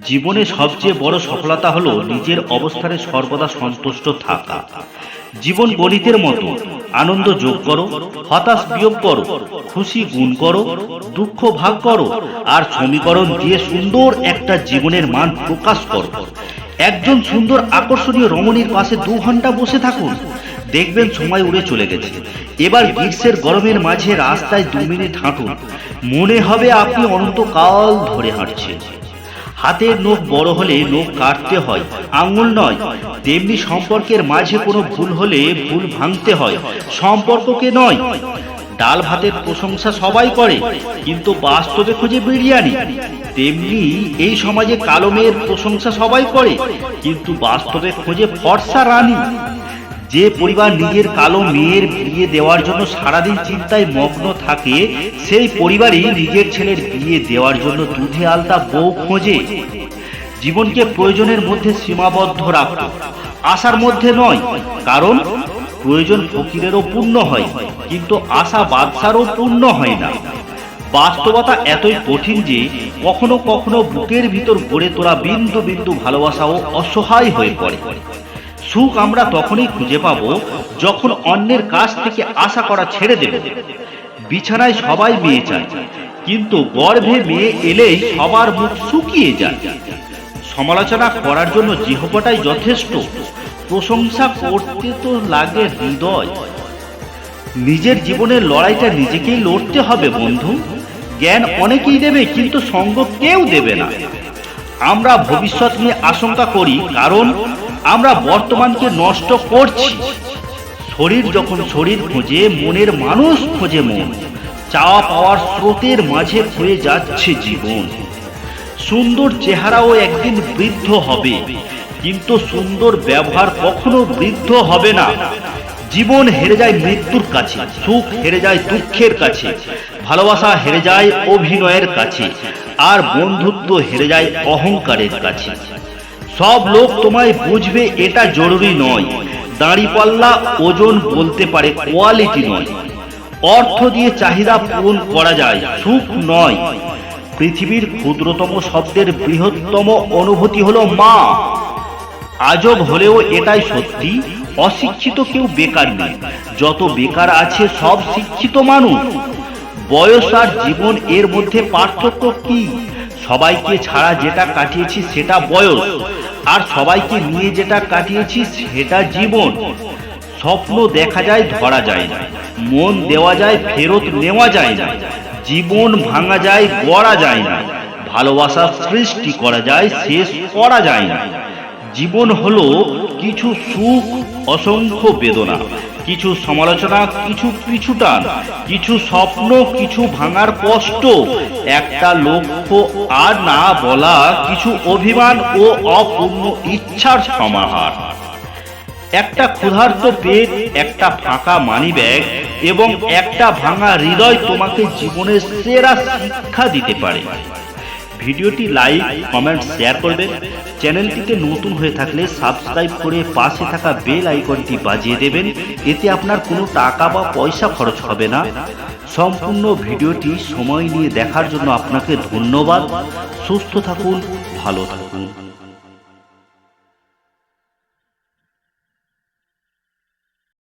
জীবনে সবচেয়ে বড় সফলতা হলো নিজের অবস্থানে সর্বদা সন্তুষ্ট থাকা। জীবন গণিতের মতো, আনন্দ যোগ করো, হতাশ বিয়োগ করো, খুশি গুণ করো, দুঃখ ভাগ করো, আর সমীকরণ দিয়ে সুন্দর একটা জীবনের মান প্রকাশ করো। একজন সুন্দর আকর্ষণীয় রমণীর পাশে দু ঘণ্টা বসে থাকুন। দেখবেন সময় উড়ে চলে গেছে। এবার গ্রীষ্মের গরমের মাঝে রাস্তায় দু মিনিট হাঁটুন। মনে হবে আপনি অনন্তকাল ধরে হাঁটছেন। হাতের নখ বড় হলে নখ কাটতে হয়। আঙুল নয়। তেমনি সম্পর্কের মাঝে কোনো ভুল হলে ভুল ভাঙতে হয়। সম্পর্ককে নয়। ডাল ভাতের প্রশংসা সবাই করে, কিন্তু বাস্তবে খুঁজে বিরিয়ানি। তেমনি এই সমাজে কালো মেয়ের প্রশংসা সবাই করে, কিন্তু বাস্তবে খুঁজে ফর্সা রানী। যে পরিবার নিজের কালো মেয়ের বিয়ে দেওয়ার জন্য সারাদিন চিন্তায় মগ্ন থাকে, সেই পরিবারই নিজের ছেলের বিয়ে দেওয়ার জন্য দুধে আলতা বউ খোঁজে। জীবনকে প্রয়োজনের মধ্যে সীমাবদ্ধ রাখো। আশার মধ্যে নয়, কারণ প্রয়োজন ফকিরেরও পূর্ণ হয়, কিন্তু আশা বাদশারও পূর্ণ হয় না। বাস্তবতা এতই কঠিন যে কখনো কখনো বুকের ভিতর গড়ে তোলা বিন্দু বিন্দু ভালোবাসাও অসহায় হয়ে পড়ে। সুখ আমরা তখনই খুঁজে পাবো যখন অন্যের কাছ থেকে আশা করা ছেড়ে দেব। বিছানায় সবাই মেয়ে চায়, কিন্তু গর্ভে মেয়ে এলেই সবার মুখ শুকিয়ে যায়। সমালোচনা করার জন্য জিহ্বটাই যথেষ্ট, প্রশংসা করতে তো লাগে হৃদয়। নিজের জীবনের লড়াইটা নিজেকেই লড়তে হবে বন্ধু। জ্ঞান অনেকেই দেবে, কিন্তু সঙ্গ কেউ দেবে না। আমরা ভবিষ্যৎ নিয়ে আশঙ্কা করি, কারণ আমরা বর্তমানকে নষ্ট করছি। শরীর যখন শরীর খোঁজে, মনের মানুষ খোঁজে মন। চাওয়া পাওয়ার স্রোতের মাঝে হয়ে যাচ্ছে জীবন। সুন্দর চেহারাও একদিন বৃদ্ধ হবে, কিন্তু সুন্দর ব্যবহার কখনো বৃদ্ধ হবে না। জীবন হেরে যায় মৃত্যুর কাছে, সুখ হেরে যায় দুঃখের কাছে, ভালোবাসা হেরে যায় অভিনয়ের কাছে, আর বন্ধুত্ব হেরে যায় অহংকারের কাছে। সব লোক তোমায় বুঝবে এটা জরুরি নয়। দাঁড়িপাল্লা ওজন বলতে পারে কোয়ালিটি নয়। অর্থ দিয়ে চাহিদা পূরণ করা যায়, সুখ নয়। পৃথিবীর ক্ষুদ্রতম শব্দের বৃহত্তম অনুভূতি হলো মা। আজব হলেও এটাই সত্যি, অশিক্ষিত কেউ বেকার নেই। যত বেকার আছে সব শিক্ষিত মানুষ। বয়স আর জীবন এর মধ্যে পার্থক্য কি? সবাইকে ছাড়া যেটা কাটিয়েছি সেটা বয়স, আর সবাইকে নিয়ে যেটা কাটিয়েছি সেটা জীবন। স্বপ্ন দেখা যায়, ধরা যায় না। মন দেওয়া যায়, ফেরত নেওয়া যায় না। জীবন ভাঙা যায়, গড়া যায় না। ভালোবাসা সৃষ্টি করা যায়, শেষ করা যায় না। জীবন হলো কিছু সুখ, অসংখ্য বেদনা। কিছু সমালোচনা, কিছু পিছুটান, কিছু স্বপ্ন, কিছু ভাঙার কষ্ট। একটা লক্ষ্য আর না বলা, কিছু অভিমান ও অপূর্ণ ইচ্ছার সমাহার। একটা ক্ষুধার্ত পেট, একটা ফাঁকা মানি ব্যাগ এবং একটা ভাঙা হৃদয় তোমাকে জীবনের সেরা শিক্ষা দিতে পারে। ভিডিওটি লাইক কমেন্ট শেয়ার করবেন চ্যানেলটিতে নতুন হয়ে থাকলে সাবস্ক্রাইব করে পাশে থাকা বেল আইকনটি বাজিয়ে দেবেন। এতে আপনার কোনো টাকা বা পয়সা খরচ হবে না। সম্পূর্ণ ভিডিওটি সময় নিয়ে দেখার জন্য আপনাকে ধন্যবাদ। সুস্থ থাকুন, ভালো থাকুন।